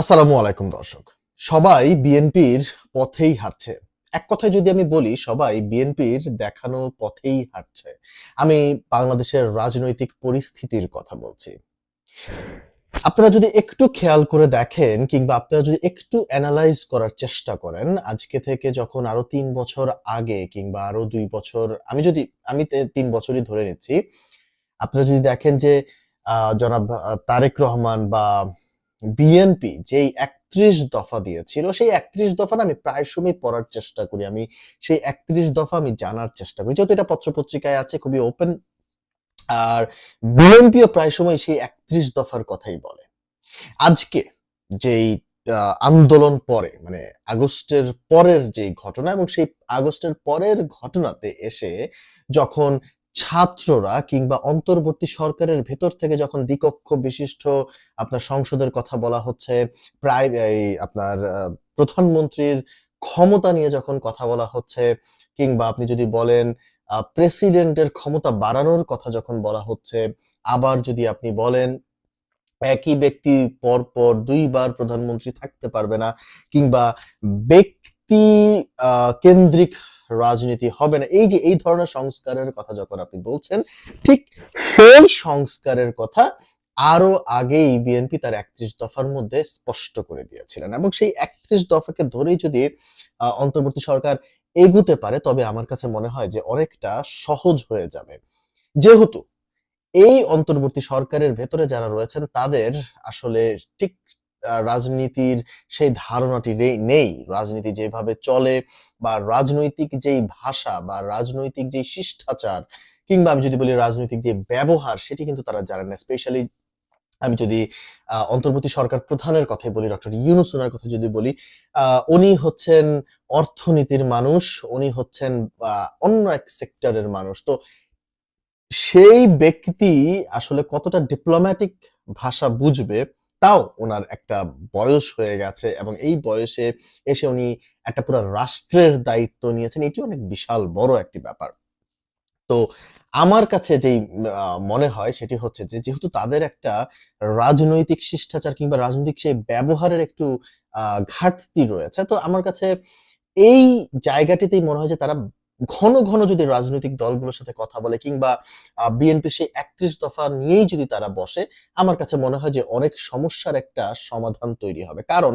আসসালামু আলাইকুম দর্শক। সবাই বিএনপির পথেই হাঁটছে। এক কথায় যদি আমি বলি, সবাই বিএনপির দেখানো পথেই হাঁটছে। আমি বাংলাদেশের রাজনৈতিক পরিস্থিতির কথা বলছি। আপনারা যদি একটু খেয়াল করে দেখেন কিংবা আপনারা যদি একটু অ্যানালাইজ করার চেষ্টা করেন, আজকে থেকে যখন আরও তিন বছর আগে কিংবা আরও দুই বছর, আমি যদি, আমি তিন বছরই ধরে নিচ্ছি, আপনারা যদি দেখেন যে জনাব তারেক রহমান বা বিএনপি যেই একত্রিশ দফা দিয়েছিল, সেই একত্রিশ দফা আমি প্রায় সময় পড়ার চেষ্টা করি। আমি সেই একত্রিশ দফা আমি জানার চেষ্টা করি। যেহেতু এটা পত্রপত্রিকায় আছে, খুবই ওপেন আর বিএনপিও প্রায় সময় সেই একত্রিশ দফার কথাই বলে। আজকে যেই আন্দোলন পরে মানে আগস্টের পরের যেই ঘটনা এবং সেই আগস্টের পরের ঘটনাতে এসে যখন ছাত্ররা কিংবা অন্তর্বর্তী সরকারের ভেতর থেকে যখন দ্বিকক্ষ বিশিষ্ট আপনার সংসদের কথা বলা হচ্ছে, প্রায় এই আপনার প্রধানমন্ত্রীর ক্ষমতা নিয়ে যখন কথা বলা হচ্ছে, কিংবা আপনি যদি বলেন প্রেসিডেন্টের ক্ষমতা বাড়ানোর কথা যখন বলা হচ্ছে, আবার যদি আপনি বলেন, একই ব্যক্তি পর পর দুইবার প্রধানমন্ত্রী থাকতে পারবে না, কিংবা ব্যক্তি কেন্দ্রিক রাজনীতি হবে না। এই যে এই ধরনের সংস্কারের কথা যখন আপনি বলছেন, ঠিক সেই সংস্কারের কথা আরও আগেই বিএনপি তার একত্রিশ দফার মধ্যে স্পষ্ট করে দিয়েছিলেন এবং সেই একত্রিশ দফাকে ধরেই যদি অন্তর্বর্তী সরকার এগুতে পারে, তবে আমার কাছে মনে হয় যে অনেকটা সহজ হয়ে যাবে। যেহেতু এই অন্তর্বর্তী সরকারের ভেতরে যারা রয়েছেন, তাদের আসলে ঠিক রাজনীতির সেই ধারণাটি নেই। রাজনীতি যেভাবে চলে বা রাজনৈতিক যেই ভাষা বা রাজনৈতিক যেই শিষ্টাচার কিংবা আমি যদি বলি রাজনৈতিক যে ব্যবহার, সেটি কিন্তু তারা জানেন না। স্পেশালি আমি যদি অন্তর্বর্তী সরকার প্রধানের কথাই বলি, ডক্টর ইউনুস ওনার কথা যদি বলি উনি হচ্ছেন অর্থনীতির মানুষ, উনি হচ্ছেন অন্য এক সেক্টরের মানুষ। তো সেই ব্যক্তি আসলে কতটা ডিপ্লোম্যাটিক ভাষা বুঝবে তাও ওনার একটা বয়স হয়ে গেছে এবং এই বয়সে এসে উনি একটা পুরো রাষ্ট্রের দায়িত্ব নিয়েছেন। এটি অনেক বিশাল, বড় একটি ব্যাপার। তো আমার কাছে যেই মনে হয় সেটি হচ্ছে যে, যেহেতু তাদের একটা রাজনৈতিক শিষ্টাচার কিংবা রাজনৈতিক সেই ব্যবহারের একটু ঘাটতি রয়েছে, তো আমার কাছে এই জায়গাটিতেই মনে হয় যে তারা ঘন ঘন যদি রাজনৈতিক দলগুলোর সাথে কথা বলে কিংবা বিএনপি সেই একত্রিশ দফা নিয়েই যদি তারা বসে, আমার কাছে মনে হয় যে অনেক সমস্যার একটা সমাধান তৈরি হবে। কারণ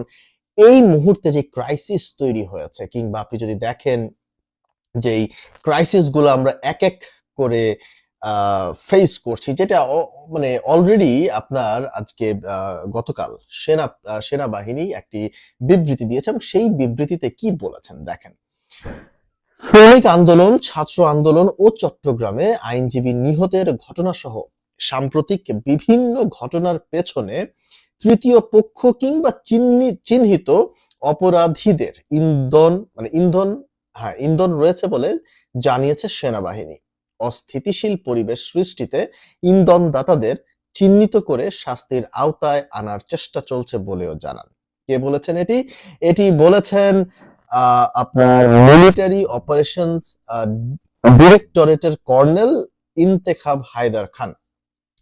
এই মুহূর্তে যে ক্রাইসিস তৈরি হয়েছে কিংবা আপনি যদি দেখেন যেই ক্রাইসিসগুলো আমরা এক এক করে ফেস করছি, যেটা মানে অলরেডি আপনার আজকে গতকাল সেনা, সেনাবাহিনী একটি বিবৃতি দিয়েছে এবং সেই বিবৃতিতে কি বলেছেন দেখেন। শ্রমিক আন্দোলন, ছাত্র আন্দোলন ও চট্টগ্রামে আইনজীবী নিহতের ঘটনা সহ সাম্প্রতিক বিভিন্ন ঘটনার পেছনে তৃতীয় পক্ষ কিংবা চিহ্নিত অপরাধীদের ইন্ধন মানে ইন্ধন হ্যাঁ ইন্ধন রয়েছে বলে জানিয়েছে সেনাবাহিনী। অস্থিতিশীল পরিবেশ সৃষ্টিতে ইন্ধনদাতাদের চিহ্নিত করে শাস্তির আওতায় আনার চেষ্টা চলছে বলেও জানান। কে বলেছেন এটি? এটি বলেছেন আপনার মিলিটারি অপারেশনস ডিরেক্টরেটের কর্নেল ইন্তেখাব হায়দার খান।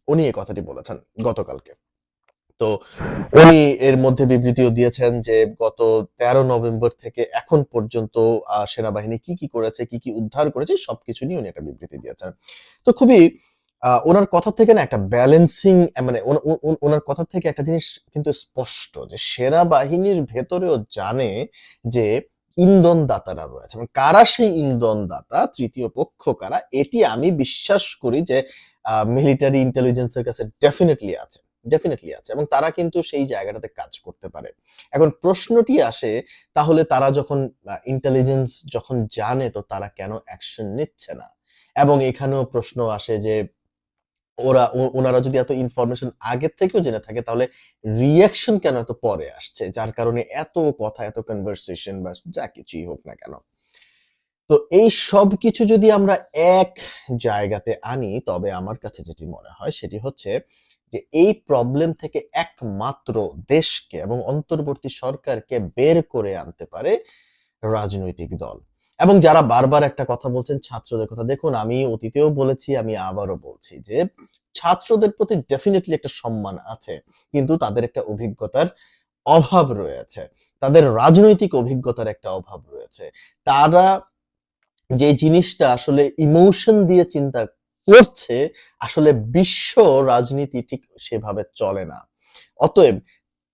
উনি এই কথাটি বলেছেন গতকালকে। তো উনি এর মধ্যে বিবৃতিও দিয়েছেন যে গত তেরো নভেম্বর থেকে এখন পর্যন্ত সেনাবাহিনী কি কি করেছে, কি কি উদ্ধার করেছে, সবকিছু নিয়ে উনি একটা বিবৃতি দিয়েছেন। তো খুবই ওনার কথা থেকে না একটা ব্যালেন্সিং মানে ওন- ওন- ওন- ওনার কথা থেকে একটা জিনিস কিন্তু স্পষ্ট যে সেনাবাহিনীর ভেতরেও জানে যে ইন্ধন দাতারা রয়েছে। এবং কারা সেই ইন্ধন দাতা তৃতীয় পক্ষ কারা? এটি আমি বিশ্বাস করি যে মিলিটারি ইন্টেলিজেন্সের কাছে ডেফিনেটলি আছে। ডেফিনেটলি আছে। এবং তারা কিন্তু সেই জায়গাটাতে কাজ করতে পারে। এখন প্রশ্নটি আসে, তাহলে তারা যখন ইন্টেলিজেন্স যখন জানে, তো তারা কেন অ্যাকশন নিচ্ছে না? এবং এখানেও প্রশ্ন আসে যে ওরা ওনারা যদি এত ইনফরমেশন আগের থেকেও জেনে থাকে, তাহলে রিয়াকশন কেন এত পরে আসছে? যার কারণে এত কথা, এত কনভারসেশন বা যা কিছুই হোক না কেন। তো এই সব কিছু যদি আমরা এক জায়গাতে আনি, তবে আমার কাছে যেটি মনে হয়, সেটি হচ্ছে যে এই প্রবলেম থেকে একমাত্র দেশকে এবং অন্তর্বর্তী সরকারকে বের করে আনতে পারে রাজনৈতিক দল। এবং যারা বারবার একটা কথা বলছেন ছাত্রদের কথা, দেখুন, আমি অতীতেও বলেছি, আমি আবারও বলছি যে ছাত্রদের প্রতি ডেফিনেটলি একটা সম্মান আছে, কিন্তু তাদের একটা অভিজ্ঞতার অভাব রয়েছে, তাদের রাজনৈতিক অভিজ্ঞতার একটা অভাব রয়েছে। তারা যে জিনিসটা আসলে ইমোশন দিয়ে চিন্তা করছে, আসলে বিশ্ব রাজনীতি ঠিক সেভাবে চলে না। অতএব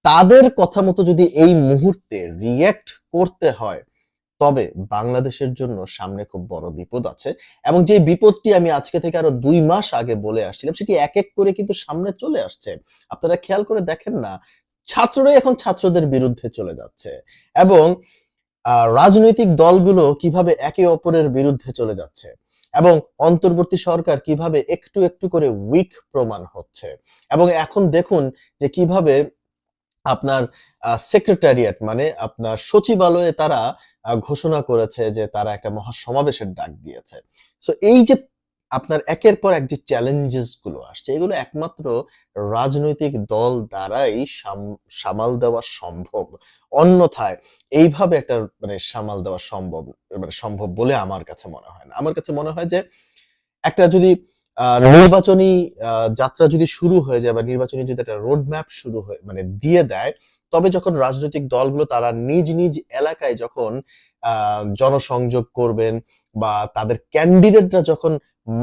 তাদের কথা মতো যদি এই মুহূর্তে রিয়্যাক্ট করতে হয় তবে বাংলাদেশের জন্য সামনে খুব বড় বিপদ আছে এবং যে বিপদটি আমি আজকে থেকে আরও দুই মাস আগে বলে আসছিলাম, সেটি এক এক করে কিন্তু সামনে চলে আসছে। আপনারা খেয়াল করে দেখেন না, ছাত্ররাই এখন ছাত্রদের বিরুদ্ধে চলে যাচ্ছে এবং রাজনৈতিক দলগুলো কীভাবে একে অপরের বিরুদ্ধে চলে যাচ্ছে এবং অন্তর্বর্তী সরকার কীভাবে একটু একটু করে উইক প্রমাণ হচ্ছে। এবং এখন দেখুন যে কীভাবে আপনার সেক্রেটারিয়েট মানে আপনার সচিবালয়ে তারা ঘোষণা করেছে যে তারা একটা মহাসমাবেশের ডাক দিয়েছে। সো এই যে আপনার একের পর এক যে চ্যালেঞ্জেসগুলো আসছে, এগুলো একমাত্র রাজনৈতিক দল দ্বারাই সাম- সামাল দেওয়া সম্ভব। অন্যথায় এইভাবে একটা মানে সামাল দেওয়া সম্ভব মানে সম্ভব বলে আমার কাছে মনে হয় না। আমার কাছে মনে হয় যে একটা যদি নির্বাচনী আহ, যাত্রা যদি শুরু হয়ে যায় বা নির্বাচনী যদি একটা রোড ম্যাপ শুরু হয়ে মানে দিয়ে দেয় তবে যখন রাজনৈতিক দলগুলো তারা নিজ নিজ এলাকায় যখন আহ, জনসংযোগ করবেন বা তাদের ক্যান্ডিডেটরা যখন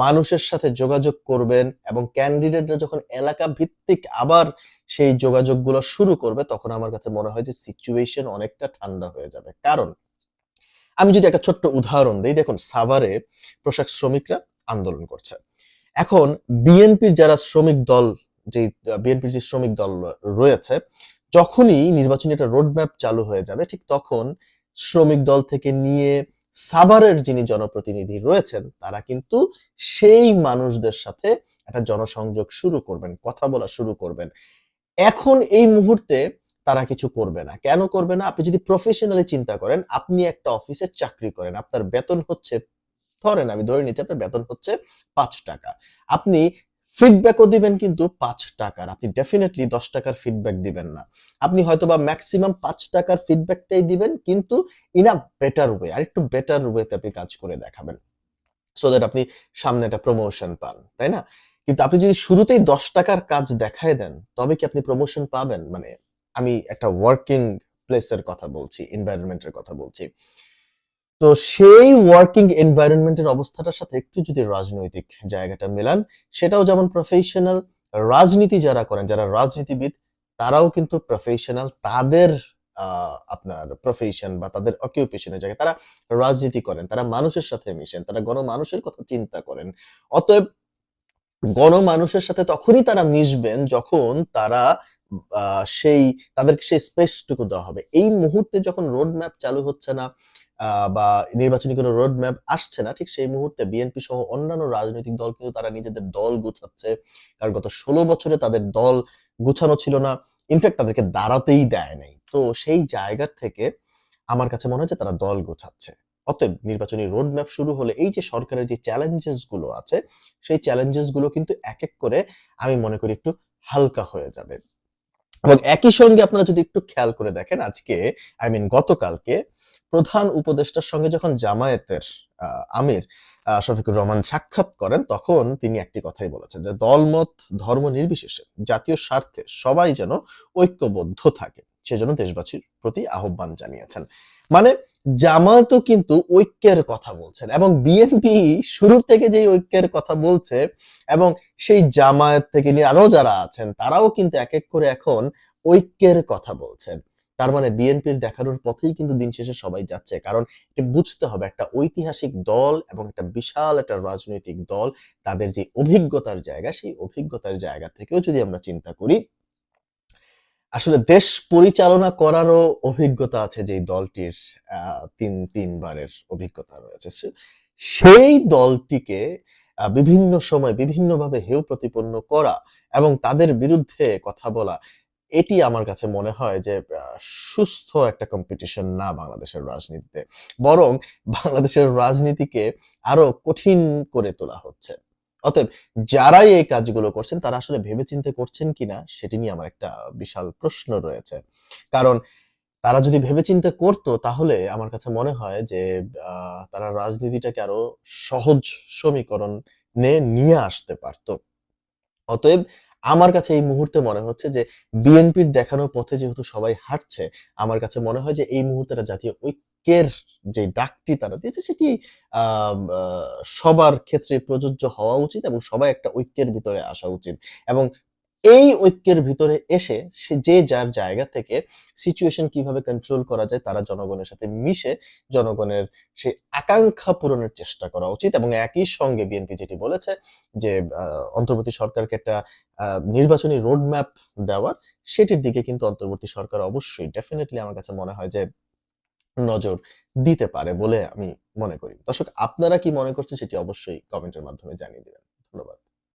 মানুষের সাথে যোগাযোগ করবেন এবং ক্যান্ডিডেটরা যখন এলাকা ভিত্তিক আবার সেই যোগাযোগগুলো শুরু করবে তখন আমার কাছে মনে হয় যে সিচুয়েশন অনেকটা ঠান্ডা হয়ে যাবে। কারণ আমি যদি একটা ছোট্ট উদাহরণ দিই দেখুন সাভারে পোশাক শ্রমিকরা আন্দোলন করছে। এখন বিএনপির যারা শ্রমিক দল যে বিএনপির যে শ্রমিক দল রয়েছে, যখনই নির্বাচনী একটা রোডম্যাপ চালু হয়ে যাবে, ঠিক তখন শ্রমিক দল থেকে নিয়ে সাভারের যিনি জনপ্রতিনিধি রয়েছেন, তারা কিন্তু সেই মানুষদের সাথে একটা জনসংযোগ শুরু করবেন, কথা বলা শুরু করবেন। এখন এই মুহূর্তে তারা কিছু করবে না। কেন করবে না? আপনি যদি প্রফেশনালি চিন্তা করেন, আপনি একটা অফিসে চাকরি করেন, আপনার বেতন হচ্ছে ধরেন আমি ধরে নিচ্ছি আপনার বেতন হচ্ছে পাঁচ টাকা। আপনি ফিডব্যাকও দিবেন কিন্তু পাঁচ টাকার, আপনি ডেফিনেটলি দশ টাকার ফিডব্যাক দিবেন না। আপনি হয়তো বা ম্যাক্সিমাম পাঁচ টাকার ফিডব্যাকটাই দিবেন কিন্তু ইন আ বেটার ওয়ে আর একটু বেটার ওয়েতে আপনি কাজ করে দেখাবেন। সো দ্যাট আপনি সামনে একটা প্রমোশন পান, তাই না? কিন্তু আপনি যদি শুরুতেই দশ টাকার কাজ দেখায় দেন, তবে কি আপনি প্রমোশন পাবেন? মানে আমি একটা ওয়ার্কিং প্লেসের কথা বলছি এনভায়রনমেন্টের কথা বলছি। তো সেই ওয়ার্কিং এনভায়রনমেন্টের অবস্থাটার সাথে একটু যদি রাজনৈতিক জায়গাটা মেলান, সেটাও যেমন প্রফেশনাল রাজনীতি যারা করেন, যারা রাজনীতিবিদ, তারাও কিন্তু প্রফেশনাল তাদের আপনার প্রফেশন বা তাদের অকিউপেশনের জায়গায় তারা রাজনীতি করেন, তারা মানুষের সাথে মিশেন, তারা গণমানুষের কথা চিন্তা করেন। অতএব গণমানুষের সাথে তখনই তারা মিশবেন যখন তারা সেই, তাদেরকে সেই স্পেসটুকু দেওয়া হবে। এই মুহূর্তে যখন রোড ম্যাপ চালু হচ্ছে না বা নির্বাচনী কোনো রোড ম্যাপ আসছে না, ঠিক সেই মুহূর্তে বিএনপি সহ অন্যান্য রাজনৈতিক দল কিন্তু তারা নিজেদের দল গুছাচ্ছে। কারণ গত ষোলো বছরে তাদের দল গুছানো ছিল না ইনফ্যাক্ট তাদেরকে দাঁড়াতেই দেয় নাই। তো সেই জায়গা থেকে আমার কাছে মনে হচ্ছে তারা দল গোছাচ্ছে। অতএব নির্বাচনী রোড ম্যাপ শুরু হলে এই যে সরকারের যে চ্যালেঞ্জেসগুলো আছে, সেই চ্যালেঞ্জেসগুলো কিন্তু এক এক করে আমি মনে করি একটু হালকা হয়ে যাবে। এবং একই সঙ্গে আপনারা যদি একটু খেয়াল করে দেখেন, আজকে আই মিন গতকালকে প্রধান উপদেষ্টার সঙ্গে যখন জামায়াতের আমির শফিকুর রহমান সাক্ষাৎ করেন, তখন তিনি একটি কথাই বলেছেন যে, দলমত ধর্ম নির্বিশেষে, জাতীয় স্বার্থে সবাই যেন ঐক্যবদ্ধ থাকে। সেজন্য দেশবাসীর প্রতি আহ্বান জানিয়েছেন। মানে জামায়াতও কিন্তু ঐক্যের কথা বলছেন এবং বিএনপি শুরু থেকে যে ঐক্যের কথা বলছে এবং সেই জামায়াত থেকে নিয়ে আরও যারা আছেন, তারাও কিন্তু এক এক করে এখন ঐক্যের কথা বলছেন। তার মানে বিএনপির দেখানোর পথেই কিন্তু দিন শেষে সবাই যাচ্ছে। কারণ এটা বুঝতে হবে, একটা ঐতিহাসিক দল এবং একটা বিশাল একটা রাজনৈতিক দল, তাদের যে অভিজ্ঞতার জায়গা, সেই অভিজ্ঞতার জায়গা থেকেও যদি আমরা চিন্তা করি, আসলে দেশ পরিচালনা করারও অভিজ্ঞতা আছে যে দলটির তিন, তিনবারের অভিজ্ঞতা রয়েছে। সেই দলটিকে বিভিন্ন সময় বিভিন্নভাবে হেউ প্রতিপন্ন করা এবং তাদের বিরুদ্ধে কথা বলা এটি আমার কাছে মনে হয় যে সুস্থ একটা কম্পিটিশন না বাংলাদেশের রাজনীতিতে। বরং বাংলাদেশের রাজনীতিকে আরও কঠিন করে তোলা হচ্ছে। অতএব যারাই এই কাজগুলো করছেন, তারা আসলে ভেবেচিন্তে করছেন কিনা, সেটি নিয়ে আমার একটা বিশাল প্রশ্ন রয়েছে। কারণ তারা যদি ভেবেচিন্তে করতো, তাহলে আমার কাছে মনে হয় যে তারা রাজনীতিটাকে আরও সহজ সমীকরণে নিয়ে আসতে পারতো। অতএব আমার কাছে এই মুহূর্তে মনে হচ্ছে যে বিএনপির দেখানো পথে যেহেতু সবাই হাঁটছে, আমার কাছে মনে হয় যে এই মুহূর্তে জাতীয় ঐক্যের যে ডাকটি তারা দিয়েছে সেটি সবার ক্ষেত্রে প্রযোজ্য হওয়া উচিত এবং সবাই একটা ঐক্যের ভিতরে আসা উচিত। এবং এই ঐক্যের ভিতরে এসে সে যে যার জায়গা থেকে সিচুয়েশন কীভাবে কন্ট্রোল করা যায় তারা জনগণের সাথে মিশে জনগণের সেই আকাঙ্ক্ষা পূরণের চেষ্টা করা উচিত এবং একই সঙ্গে বিএনপি যেটি বলেছে যে অন্তর্বর্তী সরকারকে একটা নির্বাচনী রোডম্যাপ দেওয়ার সেটির দিকে কিন্তু অন্তর্বর্তী সরকার অবশ্যই ডেফিনেটলি আমার কাছে মনে হয় যে নজর দিতে পারে বলে আমি মনে করি। দর্শক, আপনারা কি মনে করছেন সেটি অবশ্যই কমেন্টের মাধ্যমে জানিয়ে দেবেন। ধন্যবাদ।